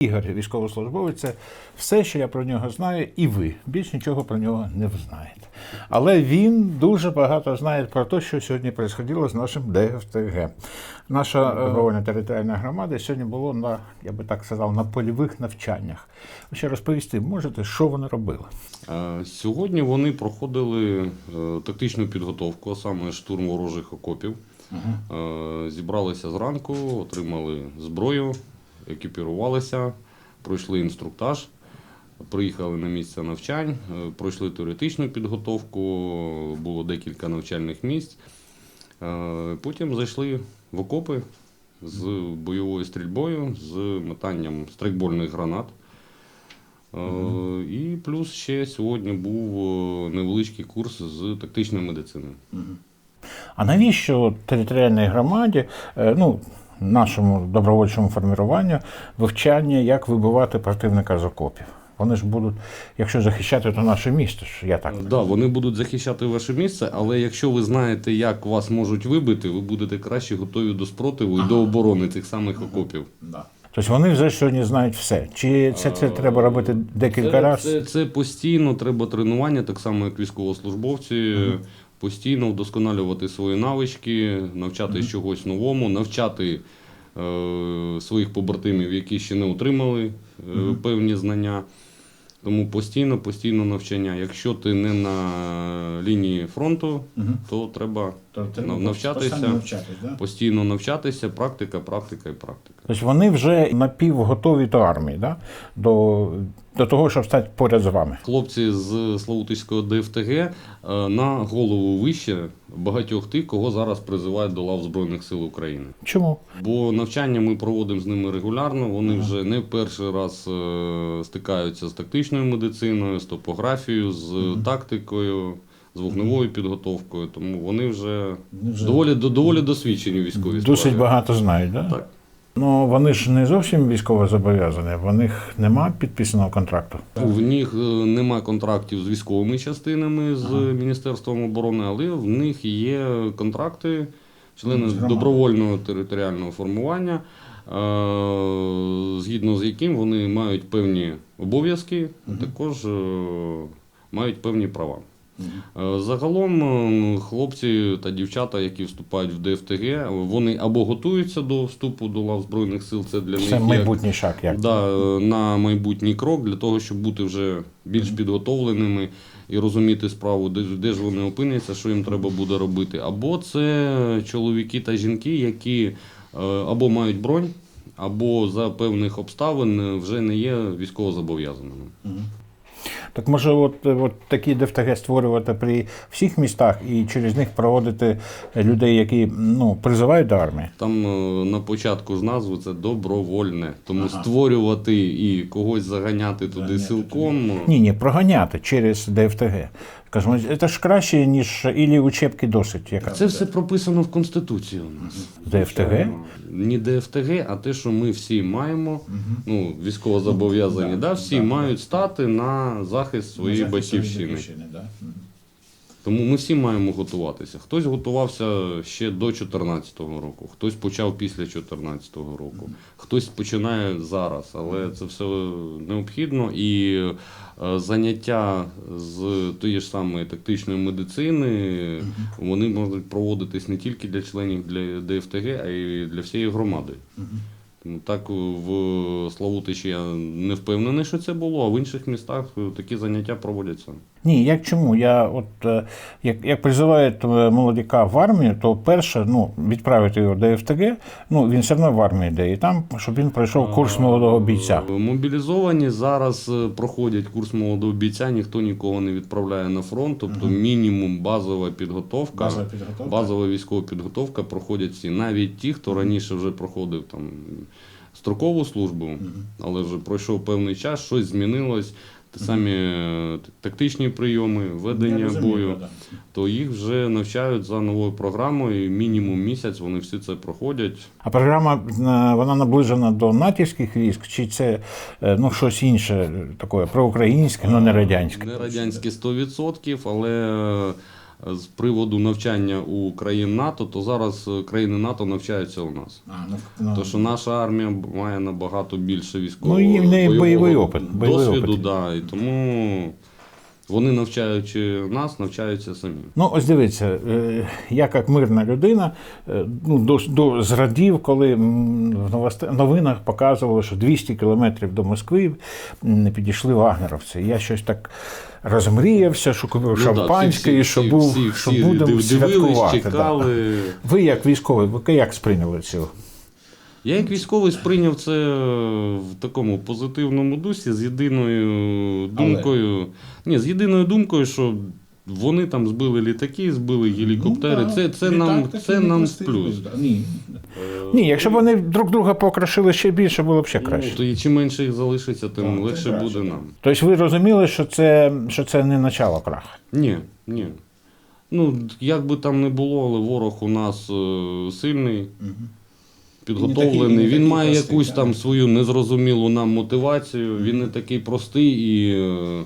Ігор, військовослужбовець, це все, що я про нього знаю, і ви більш нічого про нього не знаєте. Але він дуже багато знає про те, що сьогодні відбувалося з нашим ДФТГ. Наша е, добровольна територіальна громада сьогодні було на, я би так сказав, на польових навчаннях. Ви ще розповісти можете, що вони робили? Е, Сьогодні вони проходили е, тактичну підготовку, а саме штурм ворожих окопів. Е, Зібралися зранку, отримали зброю, екіпірувалися, пройшли інструктаж, приїхали на місце навчань, е, пройшли теоретичну підготовку, було декілька навчальних місць. Е, Потім зайшли в окопи з бойовою стрільбою, з метанням страйкбольних гранат. Е, І плюс ще сьогодні був невеличкий курс з тактичної медицини. А навіщо територіальній громаді, ну, нашому добровольчому формуванню, вивчання, як вибивати противника з окопів? Вони ж будуть, якщо захищати, то наше місто я так. Так, да, вони будуть захищати ваше місце, але якщо ви знаєте, як вас можуть вибити, ви будете краще готові до спротиву і до оборони цих самих окопів. Тобто вони вже сьогодні знають все. Чи це, це треба робити декілька разів? це, це постійно треба тренування, так само як військовослужбовці. Постійно вдосконалювати свої навички, навчати чогось новому, навчати е, своїх побратимів, які ще не отримали е, певні знання. Тому постійно, постійно навчання. Якщо ти не на лінії фронту, то треба нав- навчатися, навчатися постійно навчатися, практика, практика і практика. Тобто вони вже напівготові до армії, да? до, до того, щоб стати поряд з вами. Хлопці з Славутицького ДФТГ е, на голову вище багатьох тих, кого зараз призивають до лав Збройних сил України. Чому? Бо навчання ми проводимо з ними регулярно. Вони вже не перший раз е, стикаються з тактичною медициною, з топографією, з тактикою, з вогневою підготовкою. Тому вони вже, вже- доволі доволі досвідчені у військовій Досить багато знають, да? Так. Ну вони ж не зовсім військово зобов'язані, в них нема підписаного контракту. В них е, нема контрактів з військовими частинами з Міністерством оборони, але в них є контракти, члени З добровольного територіального формування, е, згідно з яким вони мають певні обов'язки, а також е, мають певні права. Е, Загалом е, хлопці та дівчата, які вступають в ДФТГ, вони або готуються до вступу до лав Збройних сил, це для них Це як- майбутній шаг. Як? Да, е, на майбутній крок для того, щоб бути вже більш підготовленими і розуміти справу, де, ж- де ж вони опиняться, що їм треба буде робити. Або це чоловіки та жінки, які е, або мають бронь, або за певних обставин вже не є військовозобов'язаними. Так може, от, от такі ДФТГ створювати при всіх містах і через них проводити людей, які ну, призивають до армії? Там е, на початку ж назви це добровольне. Тому створювати і когось заганяти туди силком. ну, Ні, ні, проганяти через ДФТГ. Кажемо, це ж краще, ніж ілі учебки досить, яка Це все прописано в Конституції у нас. ДФТГ. Не ДФТГ, а те, що ми всі маємо, ну, військовозобов'язані, да, всі мають стати на захист своєї батьківщини. Тому ми всі маємо готуватися. Хтось готувався ще до 2014 року, хтось почав після 2014 року, хтось починає зараз, але це все необхідно. І е, заняття з тієї ж самої тактичної медицини вони можуть проводитись не тільки для членів для ДФТГ, а й для всієї громади. Тому так в Славутичі я не впевнений, що це було, а в інших містах е, такі заняття проводяться. Ні, як чому? Я от е, як, як призивають е, молодика в армію, то перше, ну, відправити його до ДФТГ, ну він все одно в армії йде, і там, щоб він пройшов курс молодого бійця. Е, Мобілізовані зараз е, проходять курс молодого бійця, ніхто нікого не відправляє на фронт, тобто мінімум базова підготовка. Базова підготовка. Базова військова підготовка проходять всі. Навіть ті, хто раніше вже проходив там строкову службу, але вже пройшов певний час, щось змінилось. Ті самі е, тактичні прийоми, ведення бою, то їх вже навчають за новою програмою. і Мінімум місяць вони всі це проходять. А програма е, вона наближена до натівських військ, чи це е, ну, щось інше, таке проукраїнське, але не радянське? Не радянські 100%, але з приводу навчання у країн НАТО, то зараз е, країни НАТО навчаються у нас. То, що наша армія має набагато більше військового Ну, і в неї бойовий бойового опит, бойовий досвіду, опит. Да, і тому вони, навчаючи нас, навчаються самі. Ну, ось дивіться, е, я як мирна людина е, ну, до, до зрадів, коли в новинах показували, що 200 кілометрів до Москви м, підійшли вагнеровці. Я щось так розмріявся, що купив Ну, шампанське, і що був, всі- що всі будемо дивились, святкувати. да. Ви як військовий, ви як сприйняли цю? Я як військовий сприйняв це в такому позитивному дусі з єдиною думкою. Ні, з єдиною думкою, що вони там збили літаки, збили гелікоптери. Ну, це, це нам, це нам в плюс. Ні. Ні, якщо б вони друг друга покрашили ще більше, було б ще краще. Ну, то і чим менше їх залишиться, тим Так, легше буде нам. Тобто ви розуміли, що це, що це не начало краху? Ні, ні. Ну, як би там не було, але ворог у нас е, сильний, підготовлений. він має якусь там свою незрозумілу нам мотивацію. Він не такий простий і е,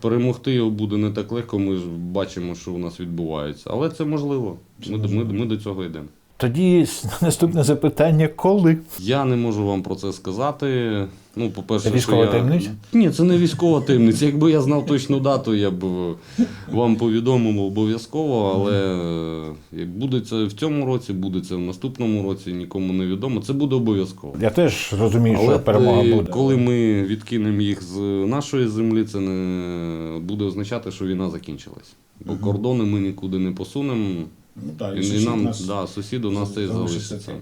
перемогти його буде не так легко. Ми ж бачимо, що у нас відбувається. Але це можливо. Ми, ми, ми до цього йдемо. Тоді наступне запитання: коли? Я не можу вам про це сказати. Ну, по-перше, Це військова я... таємниця? Ні, це не військова таємниця. Якби я знав точну дату, я б е, вам повідомив обов'язково. Але е, як буде це в цьому році, буде це в наступному році, нікому не відомо. Це буде обов'язково. Я теж розумію, Але що перемога буде. коли ми відкинемо їх з нашої землі, це не буде означати, що війна закінчилась. Бо кордони ми нікуди не посунемо. Ну, І, і нам, да, сусід у нас цей залишиться.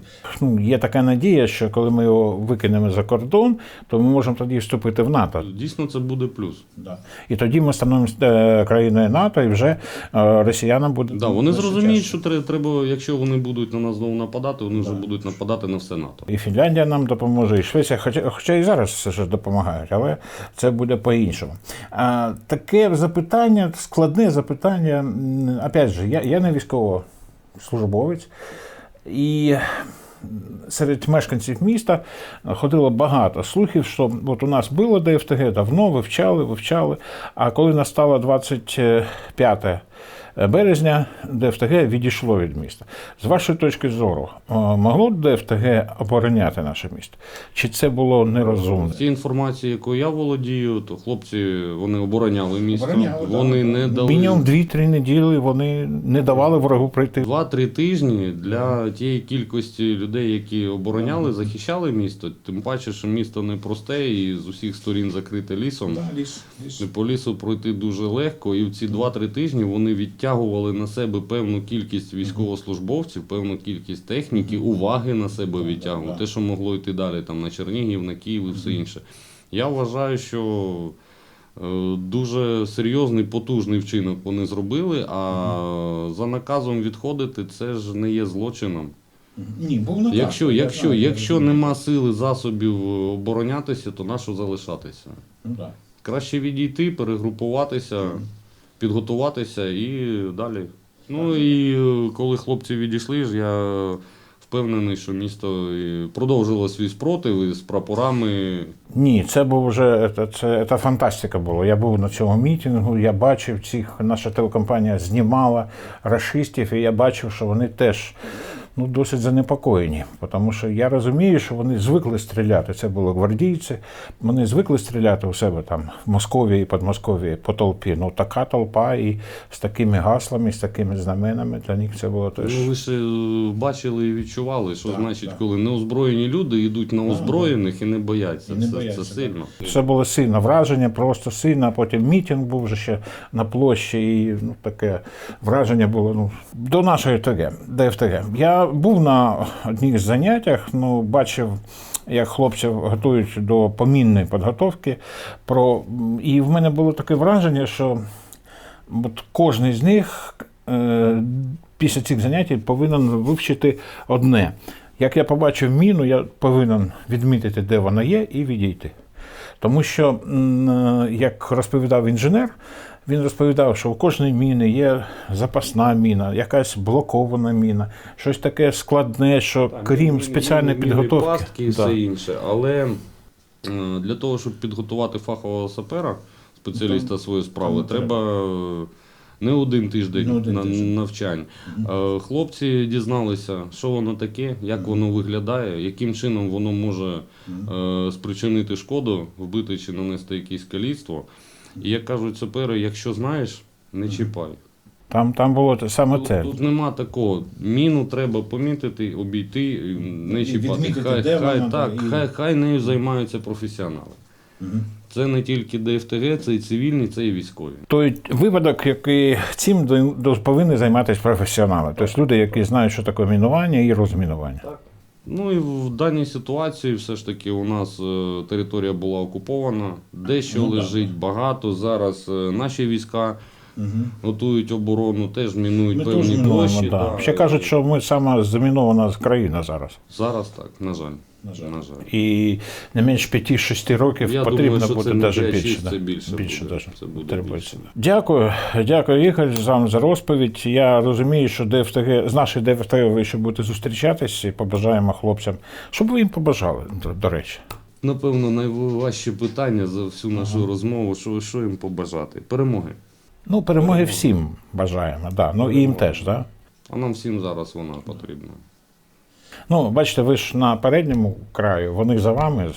Ну, є така надія, що коли ми його викинемо за кордон, то ми можемо тоді вступити в НАТО. Дійсно, це буде плюс. Да. І тоді ми становимося е, країною НАТО, і вже е, росіянам буде. Да, вони зрозуміють, що треба, якщо вони будуть на нас знову нападати, вони вже будуть нападати на все НАТО. І Фінляндія нам допоможе, і Швеція, хоча, хоча і зараз все ж допомагають, але це буде по-іншому. А, таке запитання, складне запитання. Опять же, я, я не військовослужбовець, і серед мешканців міста ходило багато слухів, що от у нас було ДФТГ давно, вивчали, вивчали. А коли настало 25 березня, ДФТГ відійшло від міста. З вашої точки зору, е, могло ДФТГ обороняти наше місто? Чи це було нерозумно? Ті інформації, якою я володію, то хлопці вони обороняли місто. Обороняли, вони да. не дали Мінімум 2-3 неділі вони не давали ворогу прийти. два-три тижні для тієї кількості людей, які обороняли, захищали місто. Тим паче, що місто не просте і з усіх сторін закрите лісом. По лісу пройти дуже легко, і в ці 2-3 тижні вони відтягували на себе певну кількість військовослужбовців, певну кількість техніки, уваги на себе відтягували. Те, що могло йти далі там на Чернігів, на Київ і все інше. Я вважаю, що Е, Дуже серйозний, потужний вчинок вони зробили, а за наказом відходити це ж не є злочином. Ні, був наказ. Якщо, я якщо, знаю, якщо нема сили засобів е, оборонятися, то на що залишатися? Ну, так. Краще відійти, перегрупуватися, підготуватися і далі. Ну і е, коли хлопці відійшли, ж я впевнений, що місто і продовжило свій спротив із прапорами. Ні, це був вже це, це, це фантастика була. Я був на цьому мітингу, я бачив цих, наша телекомпанія знімала расистів, і я бачив, що вони теж ну, досить занепокоєні. Тому що я розумію, що вони звикли стріляти. Це були гвардійці, вони звикли стріляти у себе там в Московії і Подмосков'ї по толпі. Ну така толпа і з такими гаслами, з такими знаменами для них це було теж. Ну, ви ще е, бачили і відчували, що Так, значить, так. коли неозброєні люди йдуть на озброєних і не бояться. І не це, бояться, це сильно. Це було сильне враження, просто сильно. Потім мітинг був вже ще на площі, і ну, таке враження було ну, до нашої ТГ, ДФТГ. Я був на одних заняттях, ну, бачив, як хлопців готують до помінної підготовки. Про... І в мене було таке враження, що от кожен з них е, після цих занять повинен вивчити одне. Як я побачив міну, я повинен відмітити, де вона є, і відійти. Тому що, е, як розповідав інженер, він розповідав, що у кожної міни є запасна міна, якась блокована міна, щось таке складне, що крім спеціальної підготовки. Пастки і Да. все інше. Але для того, щоб підготувати фахового сапера, спеціаліста своєї справи, треба е, не один тиждень Не один на- тиждень. навчань. Е, Хлопці дізналися, що воно таке, як воно виглядає, яким чином воно може е, спричинити шкоду, вбити чи нанести якесь каліцтво. І як кажуть сапери, якщо знаєш, не чіпай. Там, там було те- саме Тут, це. тут нема такого. Міну треба помітити, обійти, не чіпати. Хай, хай, так, і- хай, хай нею займаються професіонали. Це не тільки ДФТГ, це і цивільні, це і військові. Той випадок, який цим повинні займатися професіонали, тобто люди, які знають, що таке мінування і розмінування. Ну і в даній ситуації все ж таки у нас е, територія була окупована, дещо Ну, так. лежить багато. Зараз е, наші війська готують оборону, теж мінують Ми певні теж мінуємо, площі. да. да. Ще кажуть, що ми сама замінована країна зараз. Зараз так, на жаль. На жаль. І не менш 5-6 років Я потрібно думаю, що буде це не навіть 5-6, більше. це да. більше більше буде. даже. Це буде требується. більше. Дякую, дякую, Ігор, вам за розповідь. Я розумію, що ДФТГ, з нашої ДФТГ ви ще будете зустрічатись і побажаємо хлопцям, щоб ви їм побажали, до, до речі. Напевно, найважче питання за всю нашу розмову, що, що їм побажати? Перемоги. Ну, перемоги всім бажаємо, да. ну і їм теж, да. А нам всім зараз вона потрібна. Ну, бачите, ви ж на передньому краю, вони за вами,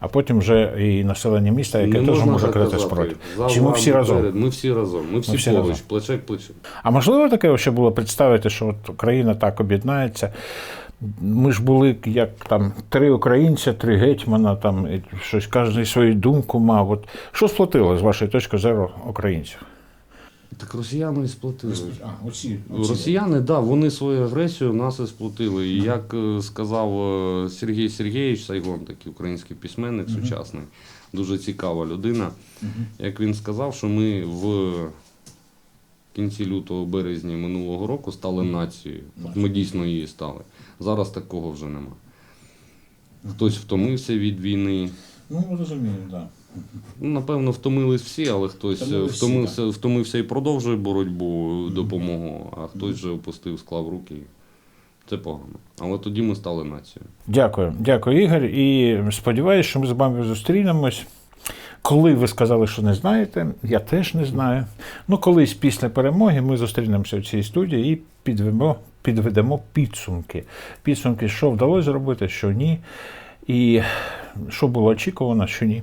а потім вже і населення міста, яке Не теж можна може так крити казати. спротив. За Чи ми вами всі разом? перед. Ми всі разом. Ми всі, всі поруч, разом. плече к плечу. А можливо таке ще було представити, що от Україна так об'єднається. Ми ж були як там три українця, три гетьмана, там і щось кожен свою думку мав. От що сплотило з вашої точки зору українців? Так росіяни і сплотили. А, оці, Росіяни, так, да, вони свою агресію нас і сплотили. І як е, сказав е, Сергій Сергійович Сайгон, такий український письменник сучасний, дуже цікава людина. Як він сказав, що ми в кінці лютого березні минулого року стали нацією. От ми дійсно її стали. Зараз такого вже нема. Хтось втомився від війни. Ну, розумію, так. Ну, Напевно, втомились всі, але хтось е, Втомились всі, втомився, втомився і продовжує боротьбу, допомогу, а хтось вже опустив, склав руки. Це погано. Але тоді ми стали нацією. Дякую, дякую, Ігор. І сподіваюся, що ми з вами зустрінемось. Коли ви сказали, що не знаєте, я теж не знаю. Ну, колись після перемоги ми зустрінемося в цій студії і підведемо, підведемо підсумки. Підсумки, що вдалося зробити, що ні, і що було очікувано, що ні.